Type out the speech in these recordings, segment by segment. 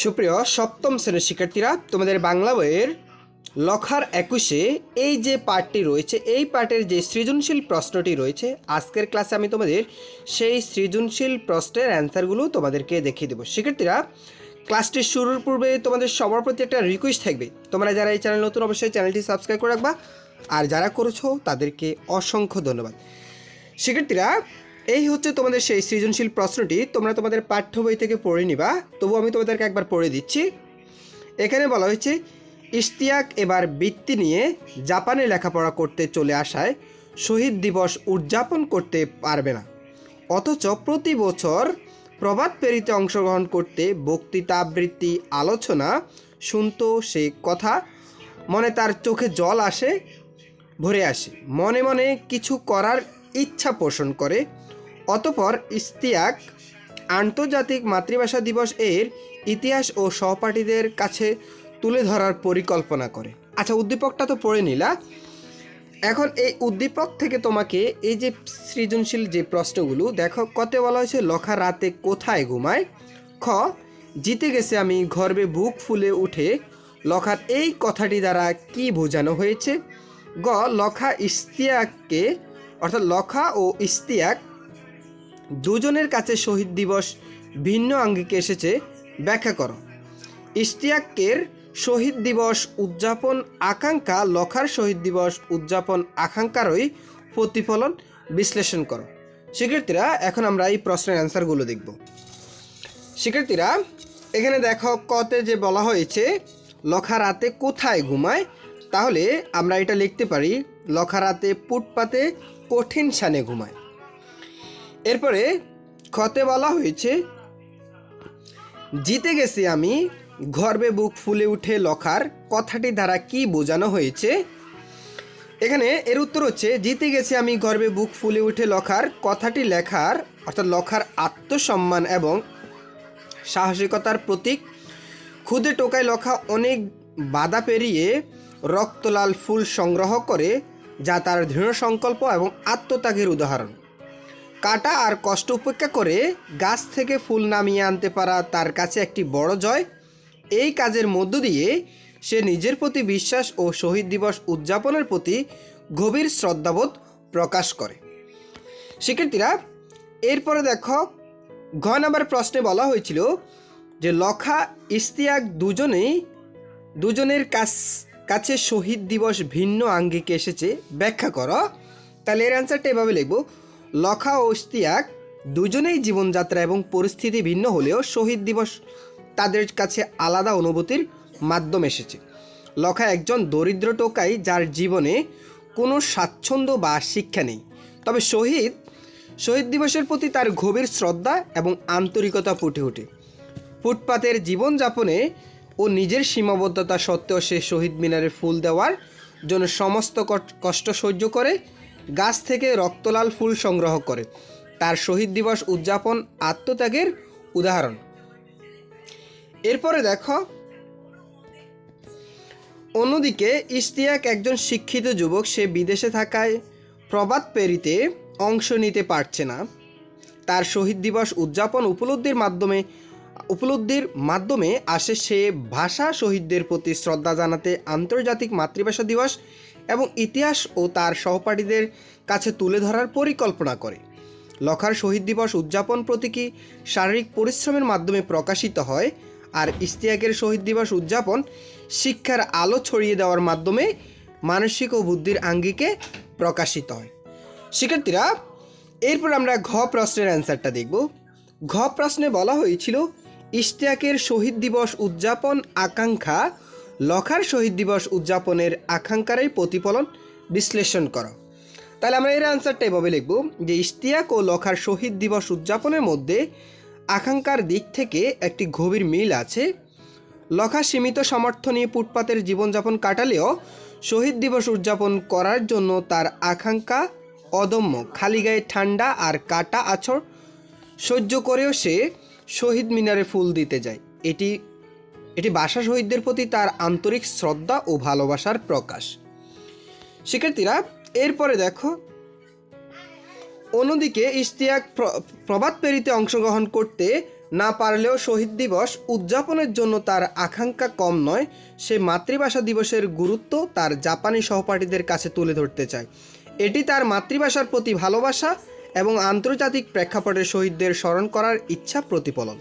সুপ্রিয়, সপ্তম শ্রেণির শিক্ষার্থীরা, তোমাদের বাংলা বইয়ের লখার একুশে এই যে পার্টটি রয়েছে, এই পার্টের যে সৃজনশীল প্রশ্নটি রয়েছে, আজকের ক্লাসে আমি তোমাদের সেই সৃজনশীল প্রশ্নের অ্যান্সারগুলো তোমাদেরকে দেখিয়ে দেবো। শিক্ষার্থীরা, ক্লাসটি শুরুর পূর্বে তোমাদের সবার প্রতি একটা রিকোয়েস্ট থাকবে। তোমরা যারা এই চ্যানেল নতুন, অবশ্যই চ্যানেলটি সাবস্ক্রাইব করে রাখবা। আর যারা করেছ, তাদেরকে অসংখ্য ধন্যবাদ। শিক্ষার্থীরা এই হচ্ছে তোমাদের সেই সৃজনশীল প্রশ্নটি। তোমরা তোমাদের পাঠ্য বই থেকে পড়ে নিবা। তবু আমি তোমাদেরকে একবার পড়ে দিচ্ছি। এখানে বলা হয়েছে, ইশতিয়াক এবার বৃত্তি নিয়ে জাপানে লেখাপড়া করতে চলে আসায় শহীদ দিবস উদযাপন করতে পারবে না। অথচ প্রতি বছর প্রভাত পেরিতে অংশগ্রহণ করতে বক্তৃতা, আবৃত্তি, আলোচনা শুনতো সে কথা মনে তার চোখে জল আসে, ভরে আসে। মনে মনে কিছু করার ইচ্ছা পোষণ করে। অতপর ইস্তিয়াক আন্তর্জাতিক মাতৃভাষা দিবস এর ইতিহাস ও সহপাঠীদের কাছে তুলে ধরার পরিকল্পনা করে। আচ্ছা উদ্দীপকটা তো পড়ে নিলা। এখন এই উদ্দীপক থেকে তোমাকে এই যে সৃজনশীল যে প্রশ্নগুলো, দেখো, কতে বলা হয়েছে, লখা রাতে কোথায় ঘুমায়? খ, জিতে গেছে আমি গর্বে বুক ফুলে উঠে, লখার এই কথাটি দ্বারা কি বোঝানো হয়েছে? গ, লখা ইস্তিয়াককে অর্থাৎ লখা ও ইস্তিয়াক দুজনের কাছে শহীদ দিবস ভিন্ন আঙ্গিকে এসেছে, ব্যাখ্যা করো। ইশতিয়াকের শহীদ দিবস উদযাপন আকাঙ্ক্ষা, লখার শহীদ দিবস উদযাপন আকাঙ্ক্ষারই প্রতিফলন বিশ্লেষণ করো। শিক্ষার্থীরা, এখন আমরা এই প্রশ্নের অ্যান্সারগুলো দেখব। শিক্ষার্থীরা, এখানে দেখো কতে যে বলা হয়েছে, লখা রাতে কোথায় ঘুমায়, তাহলে আমরা এটা লিখতে পারি, লখা রাতে ফুটপাতে কঠিন সানে ঘুমায়। এরপরে খতে বলা হয়েছে, জিতে গেছি আমি, গর্বে বুক ফুলে উঠে লখার কথাটি দ্বারা কি বোঝানো হয়েছে? এখানে এর উত্তর হচ্ছে, জিতে গেছি আমি, গর্বে বুক ফুলে উঠে লখার কথাটি লেখার, অর্থাৎ লখার আত্মসম্মান এবং সাহসিকতার প্রতীক। খুদে টোকায় লখা অনেক বাধা পেরিয়ে রক্তলাল ফুল সংগ্রহ করে, যা তার দৃঢ় সংকল্প এবং আত্মত্যাগের উদাহরণ। কাটা আর কষ্ট উপেক্ষা করে গাছ থেকে ফুল নামিয়ে আনতে পারা তার কাছে একটি বড় জয়। এই কাজের মধ্য দিয়ে সে নিজের প্রতি বিশ্বাস ও শহীদ দিবস উদযাপনের প্রতি গভীর শ্রদ্ধাবোধ প্রকাশ করে। শিক্ষার্থীরা, এরপরে দেখো, ঘ নাম্বার প্রশ্নে বলা হয়েছিল যে লখা ইস্তিয়াক দুজনেই, দুজনের কাছ, কাছে শহীদ দিবস ভিন্ন আঙ্গিকে এসেছে। ব্যাখ্যা করো। তাহলে এর অ্যান্সারটা এভাবে লিখব। লখা ও ইস্তিয়াক দুজনেই জীবনযাত্রা এবং পরিস্থিতি ভিন্ন হলেও শহীদ দিবস তাদের কাছে আলাদা অনুভূতির মাধ্যম এসেছে। লখা একজন দরিদ্র টোকাই যার জীবনে কোনো স্বাচ্ছন্দ্য বা শিক্ষা নেই। তবে শহীদ শহীদ দিবসের প্রতি তার গভীর শ্রদ্ধা এবং আন্তরিকতা ফুটে ওঠে। ফুটপাতের জীবনযাপনে ও নিজের সীমাবদ্ধতা সত্ত্বেও সে শহীদ মিনারে ফুল দেওয়ার জন্য সমস্ত কষ্ট সহ্য করে গাছ থেকে রক্তলাল ফুল সংগ্রহ করে। তার শহীদ দিবস উদযাপন আত্মত্যাগের উদাহরণ। এরপরে দেখো, অন্যদিকে ইশতিয়াক একজন শিক্ষিত যুবক, সে বিদেশে থাকায় প্রবাদ পেরিতে অংশ নিতে পারছে না। তার শহীদ দিবস উদযাপন উপলব্ধির মাধ্যমে উপলব্ধির মাধ্যমে আসে সে ভাষা শহীদদের প্রতি শ্রদ্ধা জানাতে আন্তর্জাতিক মাতৃভাষা দিবস এবং ইতিহাস ও তার সহপাঠীদের কাছে তুলে ধরার পরিকল্পনা করে। লখার শহীদ দিবস উদযাপন প্রতীকী শারীরিক পরিশ্রমের মাধ্যমে প্রকাশিত হয় আর ইস্তিয়াকের শহীদ দিবস উদযাপন শিক্ষার আলো ছড়িয়ে দেওয়ার মাধ্যমে মানসিক ও বুদ্ধির আঙ্গিকে প্রকাশিত হয়। শিক্ষার্থীরা, এরপর আমরা ঘ প্রশ্নের অ্যান্সারটা দেখব। ঘ প্রশ্নে বলা হয়েছিল, ইশতিয়াকের শহীদ দিবস উদযাপন আকাঙ্ক্ষা লখার শহীদ দিবস উদযাপনের আকাঙ্ক্ষারই প্রতিফলন বিশ্লেষণ করো। তাহলে আমরা এর অ্যান্সারটা এভাবে লিখব যে ইশতিয়াক ও লখার শহীদ দিবস উদযাপনের মধ্যে আকাঙ্ক্ষার দিক থেকে একটি গভীর মিল আছে। লখা সীমিত সামর্থ্য নিয়ে ফুটপাতের জীবনযাপন কাটালেও শহীদ দিবস উদযাপন করার জন্য তার আকাঙ্ক্ষা অদম্য। খালি গায়ে ঠান্ডা আর কাটা আছর সহ্য করেও সে শহীদ মিনারে ফুল দিতে যায়। এটি এটি ভাষা শহীদদের প্রতি তার আন্তরিক শ্রদ্ধা ও ভালোবাসার প্রকাশ। শিক্ষার্থীরা, এরপরে দেখো, অন্যদিকে ইশতিয়াক প্র- প্রভাত পেরিতে অংশগ্রহণ করতে না পারলেও শহীদ দিবস উদযাপনের জন্য তার আকাঙ্ক্ষা কম নয়, সে মাতৃভাষা দিবসের গুরুত্ব তার জাপানি সহপাঠীদের কাছে তুলে ধরতে চায়। এটি তার মাতৃভাষার প্রতি ভালোবাসা এবং আন্তর্জাতিক প্রেক্ষাপটে শহীদদের স্মরণ করার ইচ্ছা প্রতিফলন।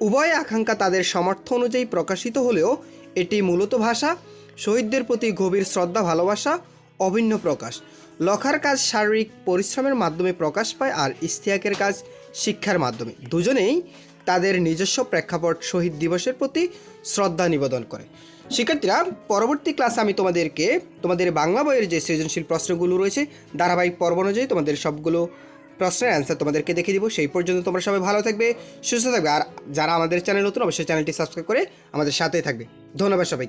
উভয় আকাঙ্ক্ষা তাদের সামর্থ্য অনুযায়ী প্রকাশিত হলেও এটি মূলত ভাষা, শহীদদের প্রতি গভীর শ্রদ্ধা, ভালোবাসা, অভিন্ন প্রকাশ। লখার কাজ শারীরিক পরিশ্রমের মাধ্যমে প্রকাশ পায় আর ইস্তিয়াকের কাজ শিক্ষার মাধ্যমে। দুজনেই তাদের নিজস্ব প্রেক্ষাপট শহীদ দিবসের প্রতি শ্রদ্ধা নিবেদন করে। শিক্ষার্থীরা, পরবর্তী ক্লাসে আমি তোমাদেরকে তোমাদের বাংলা বইয়ের যে সৃজনশীল প্রশ্নগুলো রয়েছে, ধারাবাহিক পর্ব অনুযায়ী তোমাদের সবগুলো প্রশ্নের অ্যান্সার তোমাদেরকে দেখিয়ে দিব। সেই পর্যন্ত তোমরা সবাই ভালো থাকবে, সুস্থ থাকবে। আর যারা আমাদের চ্যানেল নতুন, অবশ্যই চ্যানেলটি সাবস্ক্রাইব করে আমাদের সাথেই থাকবে। ধন্যবাদ সবাই